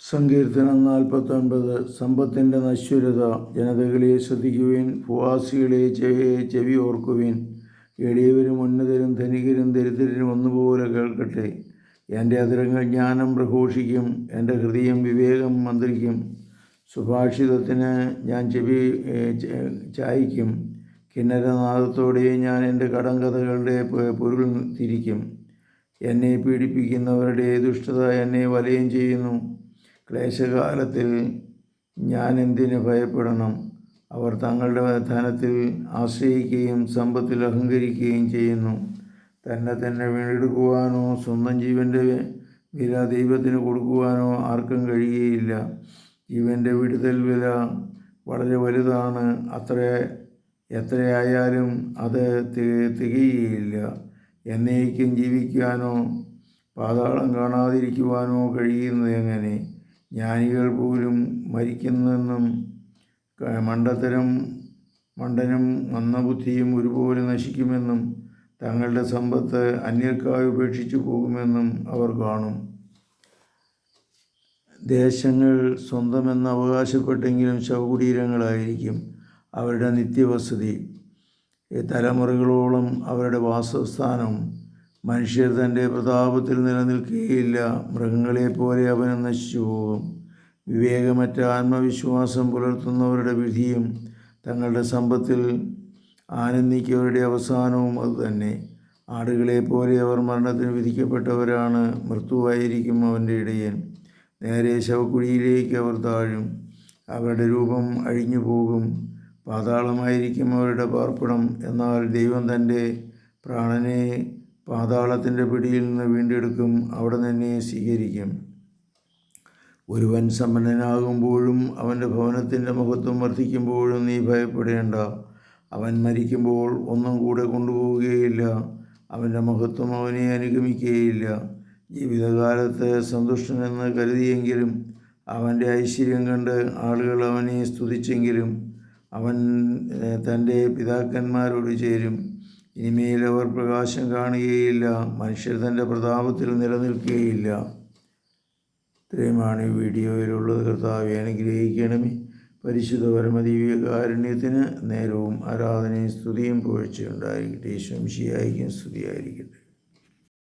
സങ്കീർത്തനം നാൽപ്പത്തൊൻപത് സമ്പത്തിന്റെ നശ്വരത ജനതകളെ ശ്രദ്ധിക്കുവിൻ ഭൂവാസികളെ ചെവിയെ ചെവി ഓർക്കുവിൻ. എളിയവരും ഉന്നതരും ധനികരും ദരിദ്രരും ഒന്നുപോലെ കേൾക്കട്ടെ. എന്റെ അതിരങ്ങൾ ജ്ഞാനം പ്രഘോഷിക്കും എന്റെ ഹൃദയം വിവേകം മന്ത്രിക്കും. സുഭാഷിതത്തിന് ഞാൻ ചെവി ചായ്ക്കും. കിന്നരനാദത്തോടെ ഞാൻ എന്റെ കടങ്കഥകളുടെ പൊരുൾ തിരിക്കും. എന്നെ പീഡിപ്പിക്കുന്നവരുടെ ദുഷ്ടത എന്നെ വലയം ചെയ്യുന്നു. ക്ലേശകാലത്തിൽ ഞാൻ എന്തിന് ഭയപ്പെടണം? അവർ തങ്ങളുടെ ധനത്തിൽ ആശ്രയിക്കുകയും സമ്പത്തിൽ അഹങ്കരിക്കുകയും ചെയ്യുന്നു. തന്നെ തന്നെ വീണ്ടെടുക്കുവാനോ സ്വന്തം ജീവന്റെ വില ദൈവത്തിന് കൊടുക്കുവാനോ ആർക്കും കഴിയുകയില്ല. ജീവന്റെ വിടുതൽ വില വളരെ വലുതാണ്. അത്ര എത്രയായാലും അത് തികയുകയില്ല. എന്നേക്കും ജീവിക്കാനോ പാതാളം കാണാതിരിക്കുവാനോ കഴിയുന്നത് എങ്ങനെ? ജ്ഞാനികൾ പോലും മരിക്കുന്നെന്നും മണ്ടത്തരം മണ്ടനും മന്ദബുദ്ധിയും ഒരുപോലെ നശിക്കുമെന്നും തങ്ങളുടെ സമ്പത്ത് അന്യർക്കായി ഉപേക്ഷിച്ചു പോകുമെന്നും അവർ കാണും. ദേശങ്ങൾ സ്വന്തമെന്ന് അവകാശപ്പെട്ടെങ്കിലും ശവകുടീരങ്ങളായിരിക്കും അവരുടെ നിത്യവസതി. തലമുറകളോളം അവരുടെ വാസസ്ഥാനം മനുഷ്യർ തന്റെ പ്രതാപത്തിൽ നിലനിൽക്കുകയില്ല മൃഗങ്ങളെപ്പോലെ അവനെ നശിച്ചു പോകും. വിവേകമറ്റ ആത്മവിശ്വാസം പുലർത്തുന്നവരുടെ വിധിയും തങ്ങളുടെ സമ്പത്തിൽ ആനന്ദിക്കവരുടെ അവസാനവും അതുതന്നെ ആടുകളെപ്പോലെ അവർ മരണത്തിന് വിധിക്കപ്പെട്ടവരാണ്. മൃത്യുവായിരിക്കും അവന്റെ ഇടയൻ. നേരെ ശവക്കുഴിയിലേക്ക് അവർ താഴും. അവരുടെ രൂപം അഴിഞ്ഞു പോകും. പാതാളമായിരിക്കും അവരുടെ പാർപ്പിടം. എന്നാൽ ദൈവം തന്റെ പ്രാണനെ പാതാളത്തിന്റെ പിടിയിൽ നിന്ന് വീണ്ടെടുക്കും അവിടെ തന്നെ സ്വീകരിക്കും. ഒരുവൻ സമ്പന്നനാകുമ്പോഴും അവന്റെ ഭവനത്തിന്റെ മഹത്വം വർദ്ധിക്കുമ്പോഴും നീ ഭയപ്പെടേണ്ട. അവൻ മരിക്കുമ്പോൾ ഒന്നും കൂടെ കൊണ്ടുപോവുകയില്ല. അവന്റെ മഹത്വം അവനെ അനുഗമിക്കുകയില്ല. ജീവിതകാലത്ത് സന്തുഷ്ടനെന്ന് കരുതിയെങ്കിലും അവന്റെ ഐശ്വര്യം കണ്ട് ആളുകൾ അവനെ സ്തുതിച്ചെങ്കിലും അവൻ തന്റെ പിതാക്കന്മാരോട് ചേരും. ഇനിമേൽ അവർ പ്രകാശം കാണുകയില്ല മനുഷ്യർ തന്റെ പ്രതാപത്തിൽ നിലനിൽക്കുകയില്ല. ഇത്രയുമാണ് ഈ വീഡിയോയിലുള്ളത്. കർത്താവെ അനുഗ്രഹിക്കണമേ. പരിശുദ്ധ പരമദീവികാരുണ്യത്തിന് നേരവും ആരാധനയും സ്തുതിയും പുകഴ്ചയുണ്ടായിരിക്കട്ടെ ശംശിയായിരിക്കും സ്തുതിയായിരിക്കട്ടെ.